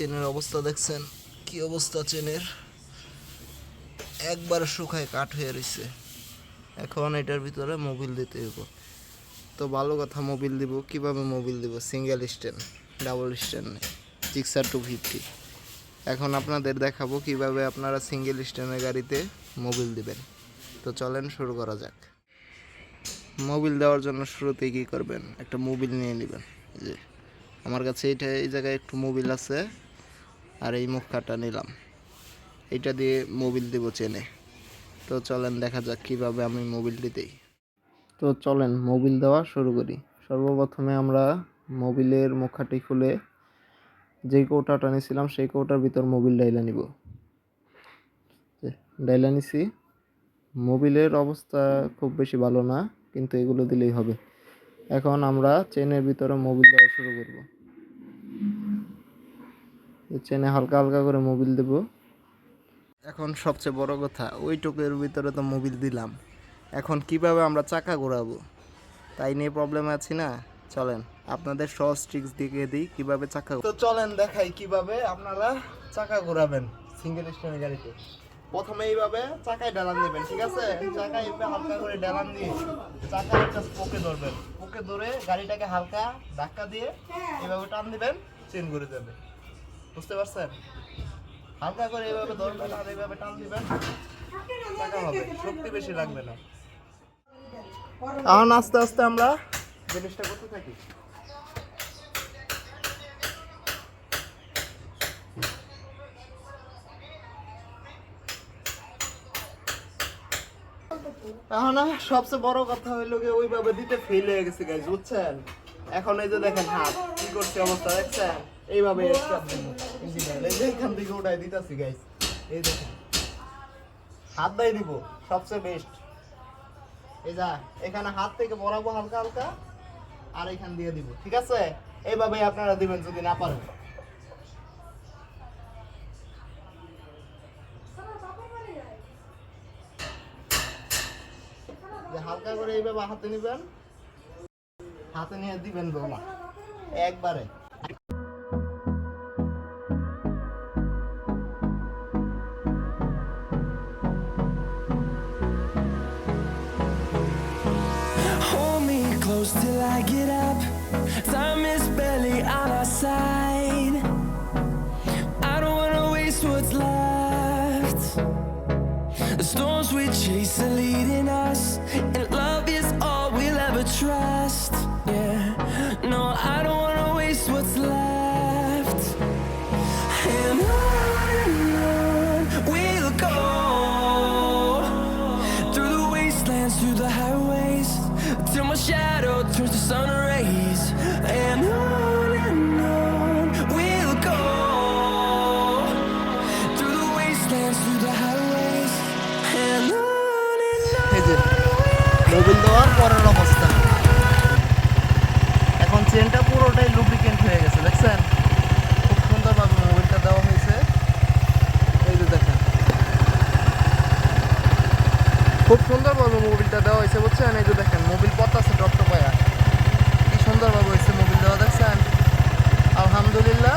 চেনের অবস্থা দেখছেন? কি অবস্থা চেনের? একবার শুকায়, কাঠ হয়ে রয়েছে এখন এটার ভিতরে মোবিল দিতে হইব। তো ভালো কথা, মোবিল দিব। কীভাবে মোবিল দিব? সিঙ্গেল স্ট্যান্ড, ডাবল স্ট্যান্ড নেই। জিক্সার টু ফিফটি এখন আপনাদের দেখাবো কীভাবে আপনারা সিঙ্গেল স্ট্যান্ডের গাড়িতে মোবিল দিবেন। তো চলেন শুরু করা যাক। মোবিল দেওয়ার জন্য শুরুতেই কী করবেন? একটা মোবিল নিয়ে নেবেন। যে, আমার কাছে এইটা এই জায়গায় একটু মোবিল আছে। আর এই মুখ কাটা নিলাম। এটা দিয়ে মোবিল দেব চেনে। তো চলেন দেখা যাক কীভাবে আমি মোবিলটি দিই। তো চলেন মোবিল দেওয়া শুরু করি। সর্বপ্রথমে আমরা মোবিলের মুখাটি খুলে যেই কৌটাটা নিয়েছিলাম, সেই কৌটার ভিতর মোবিল ডাইলা নিব। ডাইলা নিছি। মোবিলের অবস্থা খুব বেশি ভালো না, কিন্তু এগুলো দিলেই হবে। এখন আমরা চেনের ভিতরে মোবিল দেওয়া শুরু করব। চেনে হালকা হালকা করে মোবিল দেব। এখন সবচেয়ে বড় কথা, ওই টোকের ভিতরে তো মোবিল দিলাম। এখন কীভাবে আমরা চাকা ঘোরাবো? তাই নিয়ে প্রবলেম আছি না? চলেন, আপনাদের সহজ ট্রিক্স দিকে দিই কীভাবে চাকা তো চলেন দেখাই কীভাবে আপনারা চাকা ঘোরাবেন সিঙ্গেল স্ট্যান্ডের গাড়িতে। প্রথমে এইভাবে চাকায় ডালান দেবেন, ঠিক আছে? চাকায় এইভাবে হালকা করে ডালান দিয়ে চাকা একটা পোকে ধরবেন। পোকে ধরে গাড়িটাকে হালকা ধাক্কা দিয়ে এইভাবে টান দিবেন, চেন ঘুরে যাবে। বুঝতে পারছেন? হালকা করে এইভাবে ধরবেন আর এইভাবে টান দিবেন চাকা হবে, শক্তি বেশি লাগবে না। এখন আস্তে আস্তে আমরা জিনিসটা করতে থাকি। এখন সবচেয়ে বড় কথা হইল গিয়ে ওইভাবে দিতে ফেল হয়ে গেছে গাইজ বুঝছেন? এখন এই যে দেখেন হাত, কি করছে অবস্থা, দেখছেন? এইভাবে step দিব। ইঞ্জিনিয়ার এই যে এখান থেকে উঠাই দিতেছি গাইজ এই দেখেন। হাত দাই দিব, সবচেয়ে বেস্ট এই যা, এখানে হাত থেকে বরাবো হালকা হালকা, আর এখান দিয়ে দিব, ঠিক আছে? এইভাবে আপনারা দিবেন যদি না পারেন। হালকা করে এইভাবে হাতে নিবেন। হাতে নিয়ে দিবেন দোলা একবারে Hold me close till I get up. Time is barely on our side. I don't wanna waste what's left. The storms we chase are leading us, and love is all we'll ever trust. চেনটা পুরোটাই lubricant হয়ে গেছে, দেখছেন? খুব সুন্দরভাবে মোবিলটা দেওয়া হয়েছে। এই যে দেখেন। খুব সুন্দরভাবে মোবিলটা দেওয়া হয়েছে, বুঝছেন? এই যে দেখেন মোবিল পথ পতাছে টপটপায়া কি সুন্দরভাবে হয়েছে মোবিল দেওয়া, দেখছেন? আলহামদুলিল্লাহ।